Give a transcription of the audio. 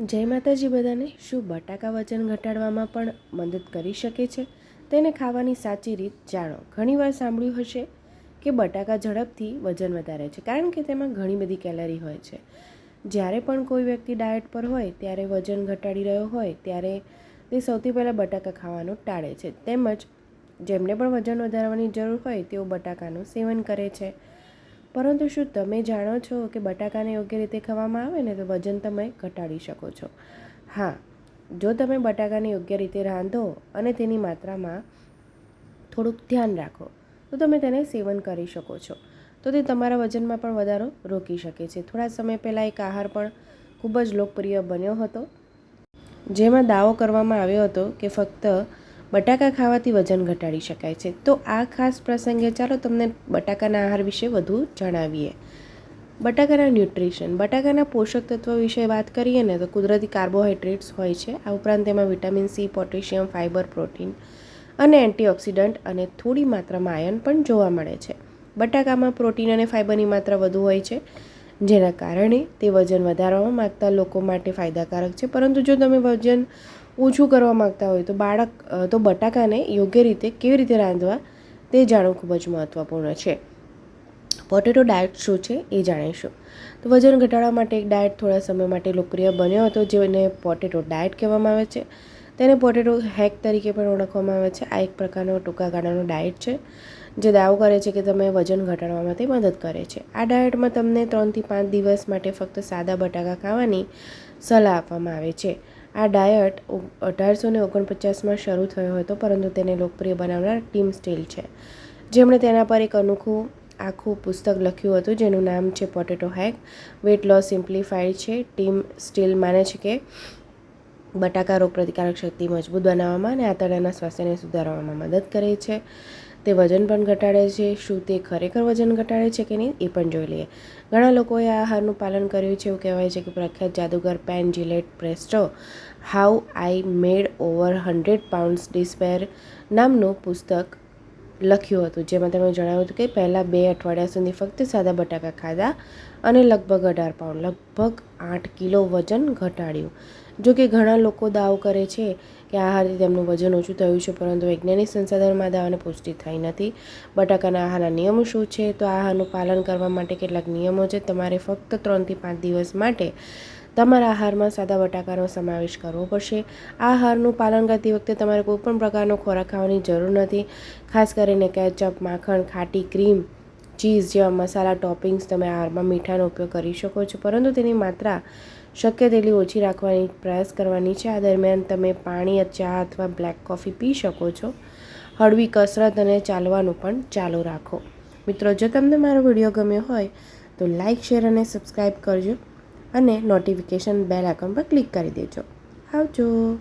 જય માતાજી બધાને. શું બટાકા વજન ઘટાડવામાં પણ મદદ કરી શકે છે? તેને ખાવાની સાચી રીત જાણો. ઘણીવાર સાંભળ્યું હશે કે બટાકા ઝડપથી વજન વધારે છે, કારણ કે તેમાં ઘણી બધી કેલરી હોય છે. જ્યારે પણ કોઈ વ્યક્તિ ડાયટ પર હોય, ત્યારે વજન ઘટાડી રહ્યો હોય, ત્યારે તે સૌથી પહેલાં બટાકા ખાવાનું ટાળે છે. તેમજ જેમને પણ વજન વધારવાની જરૂર હોય, તેઓ બટાકાનું સેવન કરે છે. પરંતુ શું તમે જાણો છો કે બટાકાને યોગ્ય રીતે ખાવામાં આવે ને તો વજન તમે ઘટાડી શકો છો? હા, જો તમે બટાકાને યોગ્ય રીતે રાંધો અને તેની માત્રામાં થોડુંક ધ્યાન રાખો, તો તમે તેને સેવન કરી શકો છો. તો તે તમારા વજનમાં પણ વધારો રોકી શકે છે. થોડા સમય પહેલાં એક આહાર પણ ખૂબ જ લોકપ્રિય બન્યો હતો, જેમાં દાવો કરવામાં આવ્યો હતો કે ફક્ત બટાકા ખાવાથી વજન ઘટાડી શકાય છે. તો આ ખાસ પ્રસંગે ચાલો તમને બટાકાના આહાર વિશે વધુ જણાવીએ. બટાકાના ન્યુટ્રિશન, બટાકાના પોષક તત્વો વિશે વાત કરીએ ને તો કુદરતી કાર્બોહાઈડ્રેટ્સ હોય છે. આ ઉપરાંત તેમાં vitamin C, potassium, fibre, protein અને એન્ટીઓક્સિડન્ટ અને થોડી માત્રામાં આયન પણ જોવા મળે છે. બટાકામાં પ્રોટીન અને ફાઇબરની માત્રા વધુ હોય છે, જેના કારણે તે વજન વધારવા માગતા લોકો માટે ફાયદાકારક છે. પરંતુ જો તમે વજન ઓછું કરવા માગતા હોય તો બાળક તો બટાકાને યોગ્ય રીતે કેવી રીતે રાંધવા તે જાણવું ખૂબ જ મહત્ત્વપૂર્ણ છે. પોટેટો ડાયટ શું છે એ જાણીશું. તો વજન ઘટાડવા માટે એક ડાયટ થોડા સમય માટે લોકપ્રિય બન્યો હતો, જેને પોટેટો ડાયટ કહેવામાં આવે છે. તેને પોટેટો હેક તરીકે પણ ઓળખવામાં આવે છે. આ એક પ્રકારનો ટૂંકા ગાળાનો ડાયટ છે, જે દાવો કરે છે કે તમે વજન ઘટાડવા માટે મદદ કરે છે. આ ડાયટમાં તમને ત્રણથી પાંચ દિવસ માટે ફક્ત સાદા બટાકા ખાવાની સલાહ આપવામાં આવે છે. આ ડાયટ અઢારસો ને ઓગણપચાસમાં શરૂ થયો હતો, પરંતુ તેને લોકપ્રિય બનાવનાર ટીમ સ્ટીલ છે. જેમણે તેના પર એક અનોખું, આખું પુસ્તક લખ્યું હતું, જેનું નામ છે potato hack weight loss simplified છે. ટીમ સ્ટીલ માને છે કે બટાકા રોગ પ્રતિકારક શક્તિ મજબૂત બનાવવામાં અને આંતરડાના સ્વાસ્થ્યને સુધારવામાં મદદ કરે છે. તે વજન પણ ઘટાડે છે, શું તે ખરેખર વજન ઘટાડે છે કે નહીં એ પણ જોઈ લઈએ. ઘણા લોકોએ આ આહારનું પાલન કર્યું છે એવું કહેવાય છે કે પ્રખ્યાત જાદુગર Penn, Jillette, Presto, how I made over hundred pounds disappear નામનું પુસ્તક લખ્યું હતું, જેમાં તેમણે જણાવ્યું હતું કે પહેલાં બે અઠવાડિયા સુધી ફક્ત સાદા બટાકા ખાધા અને લગભગ અઢાર પાઉન્ડ, લગભગ આઠ કિલો વજન ઘટાડ્યું. જો કે ઘણા લોકો દાવો કરે છે કે આહારથી તેમનું વજન ઓછું થયું છે, પરંતુ વૈજ્ઞાનિક સંસાધનમાં દાવાને પુષ્ટિ થઈ નથી. બટાકાના આહારના નિયમો શું છે? તો આહારનું પાલન કરવા માટે કેટલાક નિયમો છે. તમારે ફક્ત ત્રણથી પાંચ દિવસ માટે તમારા આહારમાં સાદા બટાકાનો સમાવેશ કરવો પડશે. આહારનું પાલન કરતી વખતે તમારે કોઈપણ પ્રકારનો ખોરાક ખાવાની જરૂર નથી. ખાસ કરીને કેચઅપ, માખણ, ખાટી ક્રીમ, ચીઝ જેવા મસાલા, ટોપિંગ્સ તમે આહારમાં મીઠાનો ઉપયોગ કરી શકો છો. પરંતુ તેની માત્રા શક્ય તેટલી ઓછી રાખવાની પ્રયાસ કરવાની છે. આ દરમિયાન તમે પાણી, ચા અથવા બ્લેક કોફી પી શકો છો. હળવી કસરત અને ચાલવાનું પણ ચાલુ રાખો. મિત્રો, જો તમને મારો વીડિયો ગમ્યો હોય તો લાઇક શેર અને સબસ્ક્રાઈબ કરજો. અને નોટિફિકેશન બેલ આઇકન પર ક્લિક કરી દેજો. આવજો.